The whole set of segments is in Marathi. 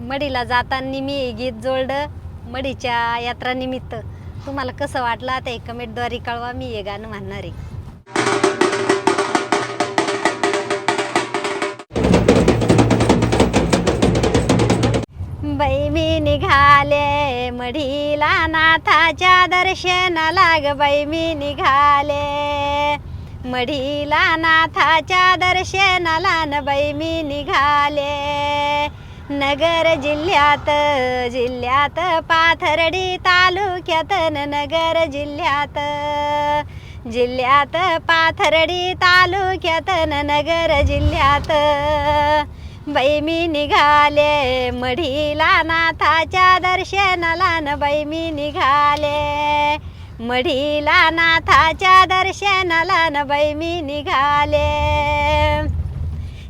मडीला जाताना मी हे गीत जोडलं मडीच्या यात्रानिमित्त. तुम्हाला कसं वाटलं? ते एक कमेंटद्वारे कळवा मी हे गाणं म्हणणार आहे. बाई मी निघाले मढीला नाथाच्या दर्शनाला ग बाई मी निघाले मढीला नाथाच्या दर्शनाला न बाई मी निघाले नगर जिल्ह्यात जिल्ह्यात पाथर्डी तालुक्यात नगर जिल्ह्यात. जिल्ह्यात पाथर्डी तालुक्यात नगर जिल्ह्यात. बाई मी निघाले मढीला नाथाच्या दर्शनाला न बाई मी निघाले. मढीला नाथाच्या दर्शनाला न बाई मी निघाले.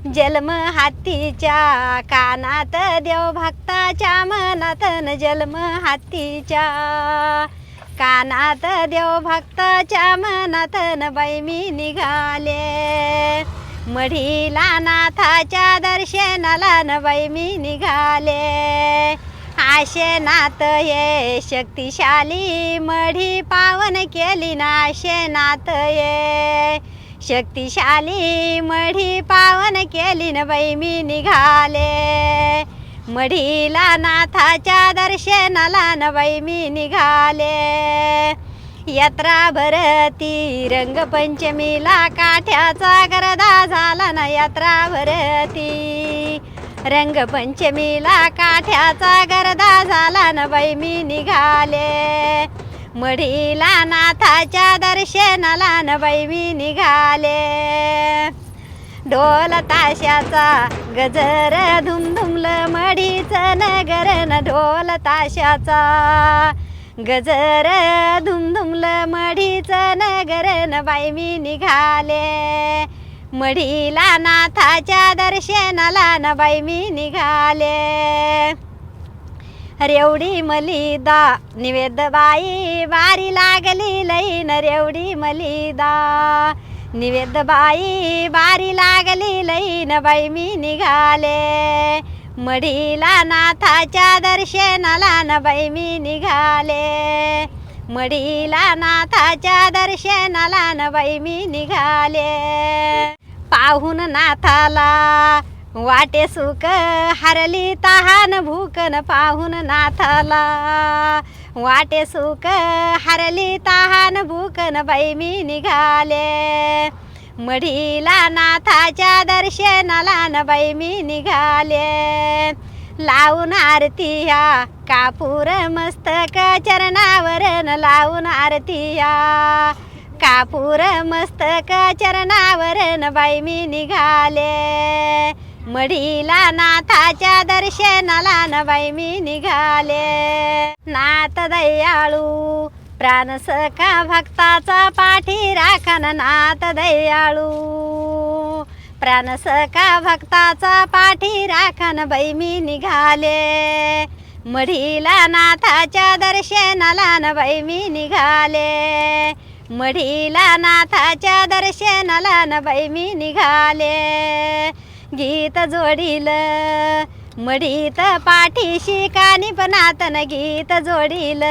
जन्म हातीच्या कानात देव भक्ताच्या मनात न जन्म हातीच्या कानात देव भक्ताच्या मनात न बाई मी निघाले. मढीला नाथाच्या दर्शनाला न बाई मी निघाले. आशे नाथ ये शक्तिशाली मढी पावन केली ना आशे नाथ ये. शक्तिशाली मढी पावन केली न बाई मी निघाले. मढीला नाथाच्या दर्शनाला न बाई मी निघाले. यात्रा भरती रंगपंचमीला काठ्याचा गरदा झाला ना यात्रा भरती. रंगपंचमीला काठ्याचा गरदा झाला न बाई मी निघाले. मढीला नाथाच्या दर्शनाला न मी निघाले. ढोल ताशाचा गजर धुमधुमलं मढीचं नगर न ढोल ताशाचा गजर धुमधुमलं मढीचं नगर न बाई मी निघाले. मढीला नाथाच्या दर्शनाला न बाई मी निघाले. रेवडी मलिदा निवेद बाई बारी लागली लईन रेवडी मलिदा निवेद बाई बारी लागली लईन बाई मी निघाले. मढीला नाथाच्या दर्शनाला न बाई मी निघाले. मढीला नाथाच्या दर्शनाला न बाई मी निघाले. पाहून नाथाला वाटे सुख हरली तहान भूकन पाहून नाथाला. वाटे सुख हरली तहान भूकन बाई मी निघाले. मढीला नाथाच्या दर्शनाला न बाई मी निघाले. लावून आरतीया कापूर मस्तक चरणावर न लावून आरतीया. कापूर मस्तक चरणावर न बाई मी निघाले. मढीला नाथाच्या दर्शनाला न बाई मी निघाले. नाथ दयाळू प्राण सखा भक्ताचा पाठी राखन नाथ दयाळू. प्राण सखा भक्ताचा पाठी राखन बाई मी निघाले. मढीला नाथाच्या दर्शनाला न बाई मी निघाले. मढीला नाथाच्या दर्शनाला न बाई मी निघाले. गीत जोडील. मढीत पाठीशी कानी पनातन गीत जोडील.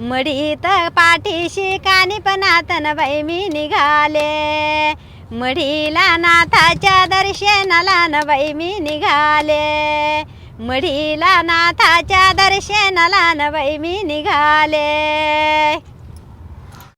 मढीत पाठीशी कानी पनातन बाई मी निघाले. मढीला नाथाच्या दर्शनाला न बाई मी निघाले. मढीला नाथाच्या दर्शनाला न बाई मी निघाले.